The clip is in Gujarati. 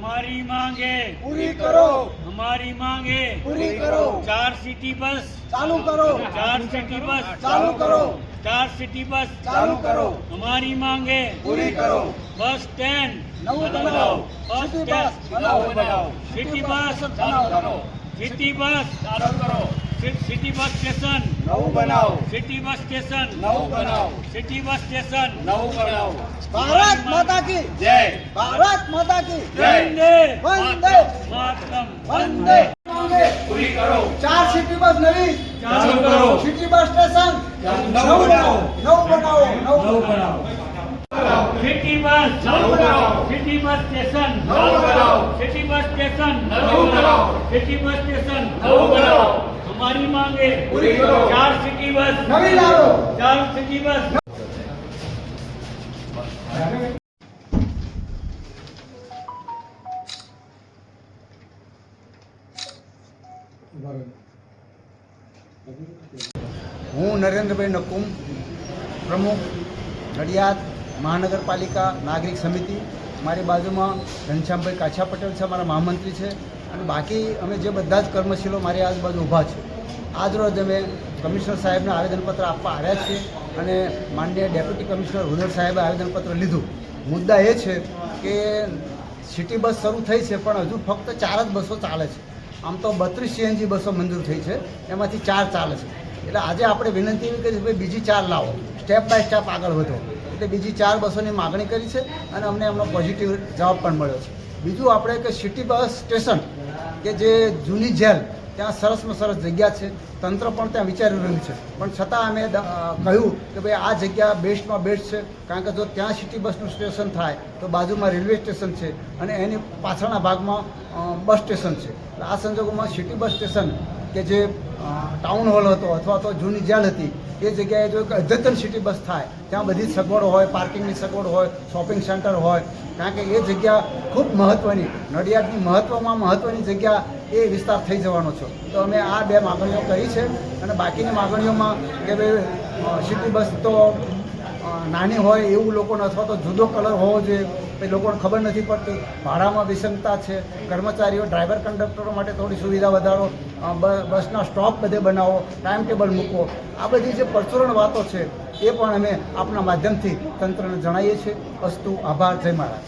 हमारी मांगे પૂરી કરો हमारी मांगे પૂરી કરો चार सिटी बस ચાલુ કરો चार सिटी बस ચાલુ કરો चार सिटी बस ચાલુ કરો हमारी मांगे પૂરી કરો बस स्टैंड નવું બનાવો બસ સિટી બસ બનાવો બનાવો સિટી બસ ચાલુ કરો सिटी बस चालू करो सिटी बस स्टेशन નવું બનાવો सिटी बस स्टेशन નવું બનાવો सिटी बस स्टेशन નવું બનાવો ભારત માતા કી જય ભારત माता की। वंदे। वंदे। पूरी करो। चार सिटी बस नवी। चालू करो। City bus station. नौ बनाओ। नौ बनाओ। नौ बनाओ। सिटी बस नौ बनाओ। सिटी बस स्टेशन नौ बनाओ। सिटी बस स्टेशन नौ बनाओ। सिटी बस स्टेशन नौ बनाओ। हमारी मांगे। पूरी करो। चार सिटी बस नवी लाओ। चार सिटी बस હું નરેન્દ્રભાઈ નકુમ, પ્રમુખ, નડિયાદ મહાનગરપાલિકા નાગરિક સમિતિ. મારી બાજુમાં ઘનશ્યામભાઈ કાછા પટેલ છે, મારા મહામંત્રી છે. અને બાકી અમે જે બધા જ કર્મશીલો મારી આજુબાજુ ઊભા છે. આજરોજ અમે કમિશનર સાહેબને આવેદનપત્ર આપવા આવ્યા છીએ અને માનનીય ડેપ્યુટી કમિશનર હુનર સાહેબે આવેદનપત્ર લીધું. મુદ્દા એ છે કે સિટી બસ શરૂ થઈ છે, પણ હજુ ફક્ત ચાર જ બસો ચાલે છે. આમ તો બત્રીસ સીએનજી બસો મંજૂર થઈ છે. એમાંથી ચાર ચાલે છે. એટલે આજે આપણે વિનંતી એવી કરી છે બીજી ચાર લાવો. સ્ટેપ બાય સ્ટેપ આગળ વધો. એટલે બીજી ચાર બસોની માગણી કરી છે અને અમને એમનો પોઝિટિવ જવાબ પણ મળ્યો છે. બીજું આપણે કે સિટી બસ સ્ટેશન કે જે જૂની જેલ ત્યાં સરસમાં સરસ જગ્યા છે. તંત્ર પણ ત્યાં વિચારી રહ્યું છે. પણ છતાં અમે કહ્યું કે ભાઈ આ જગ્યા બેસ્ટમાં બેસ્ટ છે. કારણ કે જો ત્યાં સિટી બસનું સ્ટેશન થાય, તો બાજુમાં રેલવે સ્ટેશન છે અને એની પાછળના ભાગમાં બસ સ્ટેશન છે. આ સંજોગોમાં સિટી બસ સ્ટેશન કે જે ટાઉન હોલ હતો અથવા તો જૂની જેલ હતી, એ જગ્યાએ જો અદ્યતન સિટી બસ થાય, ત્યાં બધી સગવડો હોય પાર્કિંગની સગવડ હોય શોપિંગ સેન્ટર હોય, કારણ કે એ જગ્યા ખૂબ મહત્ત્વની નડિયાદની મહત્ત્વમાં મહત્ત્વની જગ્યા એ વિસ્તાર થઈ જવાનો છે. તો અમે આ બે માગણીઓ કરી છે અને બાકીની માગણીઓમાં કે ભાઈ સિટી બસ તો નાની હોય એવું લોકોને અથવા તો જુદો કલર હોવો જોઈએ. એ લોકોને ખબર નથી પડતી. ભાડામાં વિષમતા છે. કર્મચારીઓ, ડ્રાઈવર કંડક્ટરો માટે થોડી સુવિધા વધારો. બસના સ્ટોપ બધે બનાવો. ટાઈમ ટેબલ મૂકો આ બધી જે પરચુરણ વાતો છે, એ પણ અમે આપના માધ્યમથી તંત્રને જણાવીએ છીએ. અસ્તુ, આભાર. જય મહારાજ.